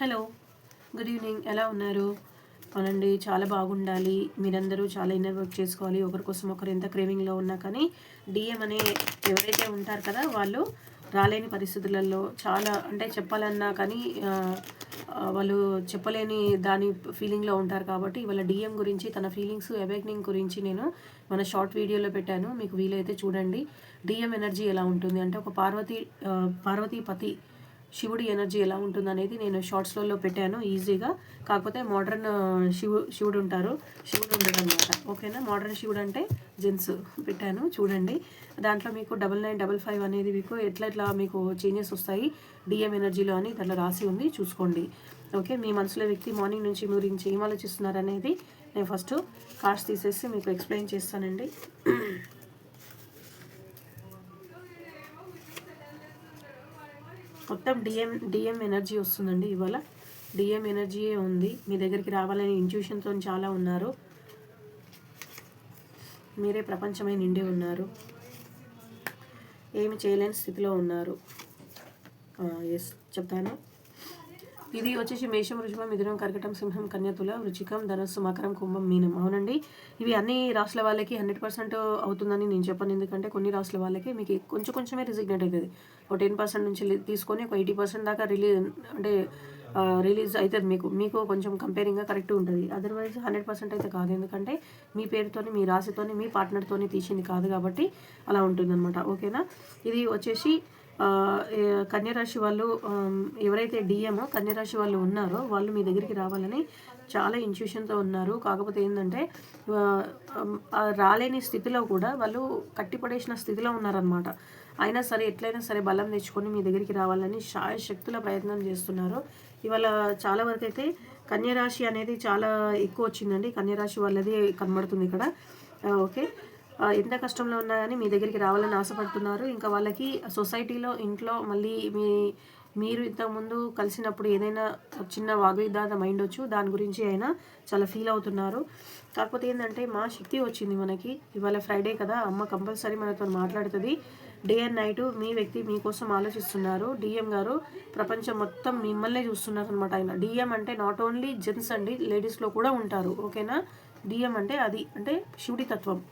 Hello good evening. ఎలా ఉన్నారు? అవునండి చాలా బాగుండాలి. మీరందరూ చాలా ఇన్నర్ వర్క్ చేసుకోవాలి. ఒకరి కోసం ఒకరు ఎంత క్రేవింగ్లో ఉన్నా కానీ డిఎం అనే ఎవరైతే ఉంటారు కదా వాళ్ళు రాలేని పరిస్థితులలో చాలా అంటే చెప్పాలన్నా కానీ వాళ్ళు చెప్పలేని దాని ఫీలింగ్లో ఉంటారు కాబట్టి వాళ్ళ డిఎం గురించి తన ఫీలింగ్స్ అవేక్నింగ్ గురించి నేను మన షార్ట్ వీడియోలో పెట్టాను. మీకు వీలైతే చూడండి. డిఎం ఎనర్జీ ఎలా ఉంటుంది? అంటే ఒక పార్వతి పార్వతీపతి శివుడి ఎనర్జీ ఎలా ఉంటుంది అనేది నేను షార్ట్స్లలో పెట్టాను ఈజీగా. కాకపోతే మోడర్న్ శివు శివుడు ఉంటారు. శివుడు ఉండడం అనమాట ఓకేనా? మోడర్న్ శివుడు అంటే జెంట్స్ పెట్టాను చూడండి. దాంట్లో మీకు డబల్ నైన్ డబల్ ఫైవ్ అనేది మీకు ఎట్లా ఎట్లా మీకు చేంజెస్ వస్తాయి డిఎం ఎనర్జీలో అని దాంట్లో రాసి ఉంది చూసుకోండి. ఓకే? మీ మనసులో వ్యక్తి మార్నింగ్ నుంచి మీ గురించి ఏం ఆలోచిస్తున్నారు అనేది నేను ఫస్ట్ కార్డ్స్ తీసేసి మీకు ఎక్స్ప్లెయిన్ చేస్తానండి. మొత్తం డిఎం డిఎం ఎనర్జీ వస్తుందండి ఇవాళ. డిఎం ఎనర్జీయే ఉంది. మీ దగ్గరికి రావాలని ఇంట్యూషన్తో చాలా ఉన్నారు. మీరే ప్రపంచమై నిండి ఉన్నారు. ఏమి చేయలేని స్థితిలో ఉన్నారు. ఎస్ చెప్తాను. ఇది వచ్చేసి మేషం వృషభం మిథునం కర్కటం సింహం కన్యతుల వృచికం ధనస్సు మకరం కుంభం మీనం. అవునండి. ఇవి అన్ని రాసుల వాళ్ళకి హండ్రెడ్ పర్సెంట్ అవుతుందని నేను చెప్పను. ఎందుకంటే కొన్ని రాసుల వాళ్ళకి మీకు కొంచెం కొంచెమే రిజిగ్నేట్ అవుతుంది. ఒక టెన్ పర్సెంట్ నుంచి తీసుకొని ఒక ఎయిటీ పర్సెంట్ దాకా రిలీజ్ అంటే రిలీజ్ అవుతుంది మీకు మీకు కొంచెం కంపేరింగ్గా కరెక్ట్ ఉంటుంది. అదర్వైజ్ హండ్రెడ్ పర్సెంట్ అయితే కాదు. ఎందుకంటే మీ పేరుతోని మీ రాశితోని మీ పార్ట్నర్తోని తీసింది కాదు కాబట్టి అలా ఉంటుందన్నమాట. ఓకేనా? ఇది వచ్చేసి కన్యరాశి వాళ్ళు ఎవరైతే డిఎం కన్యరాశి వాళ్ళు ఉన్నారో వాళ్ళు మీ దగ్గరికి రావాలని చాలా ఇన్స్టిట్యూషన్తో ఉన్నారు. కాకపోతే ఏంటంటే రాలేని స్థితిలో కూడా వాళ్ళు కట్టిపడేసిన స్థితిలో ఉన్నారనమాట అయినా సరే ఎట్లయినా సరే బలం తెచ్చుకొని మీ దగ్గరికి రావాలని శాయశక్తుల ప్రయత్నం చేస్తున్నారు. ఇవాళ చాలా వరకు అయితే కన్యరాశి అనేది చాలా ఎక్కువ వచ్చిందండి. కన్యరాశి వాళ్ళది కనబడుతుంది ఇక్కడ. ఓకే. ఎంత కష్టంలో ఉన్నా కానీ మీ దగ్గరికి రావాలని ఆశపడుతున్నారు. ఇంకా వాళ్ళకి సొసైటీలో ఇంట్లో మళ్ళీ మీ మీరు ఇంతకుముందు కలిసినప్పుడు ఏదైనా చిన్న వాగ్విదాతం అయిండొచ్చు దాని గురించి అయినా చాలా ఫీల్ అవుతున్నారు. కాకపోతే ఏంటంటే మా శక్తి వచ్చింది మనకి. ఇవాళ ఫ్రైడే కదా అమ్మ కంపల్సరీ మనతో మాట్లాడుతుంది. డే అండ్ నైట్ మీ వ్యక్తి మీకోసం ఆలోచిస్తున్నారు. డిఎం గారు ప్రపంచం మొత్తం మిమ్మల్నే చూస్తున్నారు అనమాట ఆయన డిఎం అంటే నాట్ ఓన్లీ జెంట్స్ అండి లేడీస్లో కూడా ఉంటారు. ఓకేనా డిఎం అంటే అది అంటే శివుడి తత్వం.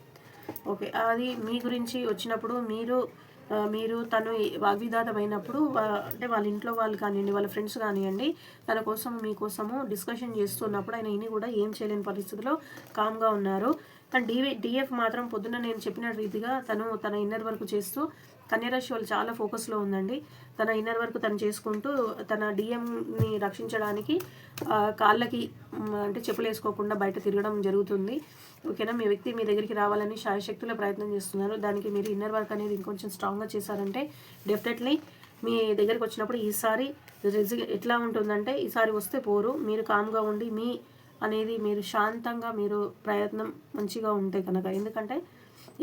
ఓకే అది మీ గురించి వచ్చినప్పుడు మీరు మీరు తను వాగ్విదాతం అంటే వాళ్ళ ఇంట్లో వాళ్ళు కానివ్వండి వాళ్ళ ఫ్రెండ్స్ కానివ్వండి తన కోసం మీకోసము డిస్కషన్ చేస్తున్నప్పుడు ఆయన ఇని కూడా ఏం చేయలేని పరిస్థితిలో కామ్గా ఉన్నారు. కానీ డివి డిఎఫ్ మాత్రం పొద్దున్న నేను చెప్పిన రీతిగా తను తన ఇన్నర్ వర్క్ చేస్తూ కన్యరాశి వాళ్ళు చాలా ఫోకస్లో ఉందండి. తన ఇన్నర్ వర్క్ తను చేసుకుంటూ తన డిఎంని రక్షించడానికి కాళ్ళకి అంటే చెప్పులు వేసుకోకుండా బయట తిరగడం జరుగుతుంది. ఓకేనా? మీ వ్యక్తి మీ దగ్గరికి రావాలని శాయశక్తుల ప్రయత్నం చేస్తున్నారు. దానికి మీరు ఇన్నర్ వర్క్ అనేది ఇంకొంచెం స్ట్రాంగ్గా చేశారంటే డెఫినెట్లీ మీ దగ్గరికి వచ్చినప్పుడు ఈసారి రిజి ఎట్లా ఉంటుందంటే ఈసారి వస్తే పోరు. మీరు కామ్గా ఉండి మీ అనేది మీరు శాంతంగా మీరు ప్రయత్నం మంచిగా ఉంటే కనుక. ఎందుకంటే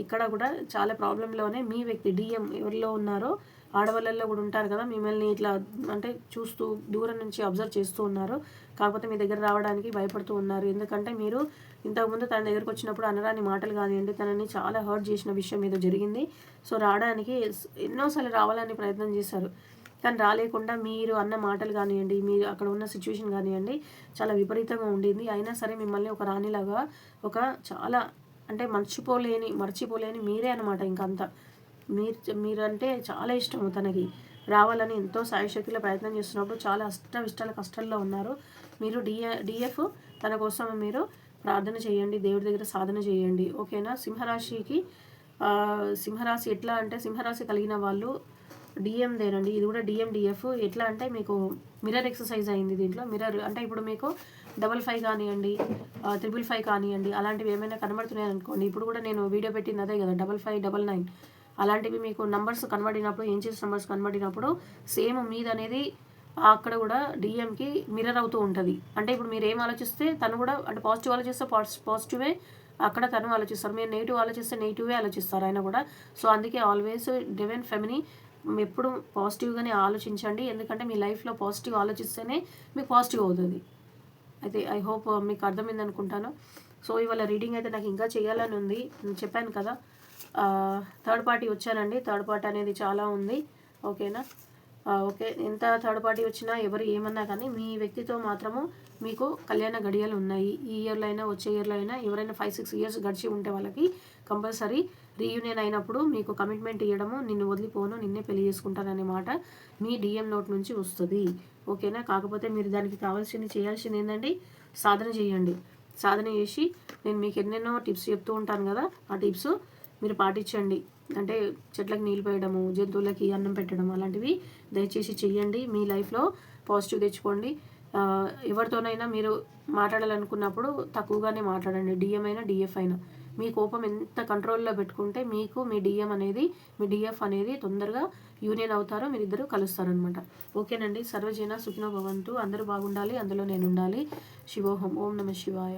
ఇక్కడ కూడా చాలా ప్రాబ్లంలోనే మీ వ్యక్తి డిఎం ఎవరిలో ఉన్నారో ఆడవాళ్ళల్లో కూడా ఉంటారు కదా మిమ్మల్ని ఇట్లా అంటే చూస్తూ దూరం నుంచి అబ్జర్వ్ చేస్తూ ఉన్నారు. కాకపోతే మీ దగ్గర రావడానికి భయపడుతూ ఉన్నారు. ఎందుకంటే మీరు ఇంతకుముందు తన దగ్గరకు వచ్చినప్పుడు అనరాని మాటలు కానివ్వండి తనని చాలా హర్ట్ చేసిన విషయం ఏదో జరిగింది. సో రావడానికి ఎన్నోసార్లు రావాలని ప్రయత్నం చేశారు. కానీ రాలేకుండా మీరు అన్న మాటలు కానివ్వండి మీరు అక్కడ ఉన్న సిచ్యువేషన్ కానివ్వండి చాలా విపరీతంగా ఉండింది. అయినా సరే మిమ్మల్ని ఒక రాణిలాగా ఒక చాలా అంటే మర్చిపోలేని మర్చిపోలేని మీరే అనమాట ఇంకంతా. మీరు మీరంటే చాలా ఇష్టం తనకి. రావాలని ఎంతో సాయశక్తిలో ప్రయత్నం చేస్తున్నప్పుడు చాలా అష్ట ఇష్టాల కష్టాల్లో ఉన్నారు. మీరు డిఎ డిఎఫ్ తన కోసం మీరు ప్రార్థన చేయండి దేవుడి దగ్గర సాధన చేయండి. ఓకేనా? సింహరాశికి సింహరాశి ఎట్లా అంటే సింహరాశి కలిగిన వాళ్ళు డిఎం దేనండి ఇది కూడా డిఎం డిఎఫ్. ఎట్లా అంటే మీకు మిర్రర్ ఎక్సర్సైజ్ అయింది దీంట్లో. మిర్రర్ అంటే ఇప్పుడు మీకు డబల్ ఫైవ్ కానివ్వండి త్రిబుల్ ఫైవ్ కానివ్వండి అలాంటివి ఏమైనా కనబడుతున్నాయి అనుకోండి ఇప్పుడు కూడా నేను వీడియో పెట్టింది అదే కదా డబల్ ఫైవ్ డబల్ నైన్. అలాంటివి మీకు నంబర్స్ కనబడినప్పుడు ఏం చేసిన నంబర్స్ కనబడినప్పుడు సేమ్ మీద అనేది అక్కడ కూడా డిఎంకి మిర్రర్ అవుతూ ఉంటుంది. అంటే ఇప్పుడు మీరు ఏం ఆలోచిస్తే తను కూడా అంటే పాజిటివ్ ఆలోచిస్తే పాజిటివే అక్కడ తను ఆలోచిస్తారు. మీరు నెగిటివ్ ఆలోచిస్తే నెగిటివే ఆలోచిస్తారు ఆయన కూడా. సో అందుకే ఆల్వేస్ డివెన్ ఫెమిని ఎప్పుడు పాజిటివ్గానే ఆలోచించండి. ఎందుకంటే మీ లైఫ్లో పాజిటివ్ ఆలోచిస్తేనే మీకు పాజిటివ్ అవుతుంది. అయితే ఐ హోప్ మీకు అర్థమైంది అనుకుంటాను. సో ఇవాళ రీడింగ్ అయితే నాకు ఇంకా చేయాలని ఉంది. నేను చెప్పాను కదా థర్డ్ పార్టీ వచ్చానండి థర్డ్ పార్టీ అనేది చాలా ఉంది. ఓకేనా? ఓకే. ఎంత థర్డ్ పార్టీ వచ్చినా ఎవరు ఏమన్నా కానీ మీ వ్యక్తితో మాత్రము మీకు కళ్యాణ గడియలు ఉన్నాయి. ఈ ఇయర్లో అయినా వచ్చే ఇయర్లో అయినా ఎవరైనా ఫైవ్ సిక్స్ ఇయర్స్ గడిచి ఉంటే వాళ్ళకి కంపల్సరీ రీయూనియన్ అయినప్పుడు మీకు కమిట్మెంట్ ఇవ్వడము నిన్ను వదిలిపోను నిన్నే పెళ్ళి చేసుకుంటాననే మాట మీ డిఎం నోట్ నుంచి వస్తుంది. ఓకేనా? కాకపోతే మీరు దానికి కావాల్సింది చేయాల్సింది ఏంటంటే సాధన చేయండి. సాధన చేసి నేను మీకు ఎన్నెన్నో టిప్స్ చెప్తూ ఉంటాను కదా ఆ టిప్స్ మీరు పాటించండి. అంటే చెట్లకు నీళ్ళు పోయడము జంతువులకి అన్నం పెట్టడం అలాంటివి దయచేసి చెయ్యండి. మీ లైఫ్లో పాజిటివ్ తెచ్చుకోండి. ఎవరితోనైనా మీరు మాట్లాడాలనుకున్నప్పుడు తక్కువగానే మాట్లాడండి. డిఎం అయినా డిఎఫ్ అయినా. మీ కోపం ఎంత కంట్రోల్లో పెట్టుకుంటే మీకు మీ డిఎం అనేది మీ డిఎఫ్ అనేది తొందరగా యూనియన్ అవుతారు. మీరిద్దరూ కలుస్తారనమాట ఓకేనండి. సర్వజన సుఖినో భవంతు. అందరూ బాగుండాలి. అందులో నేను ఉండాలి శివోహం. ఓం నమ శివాయ.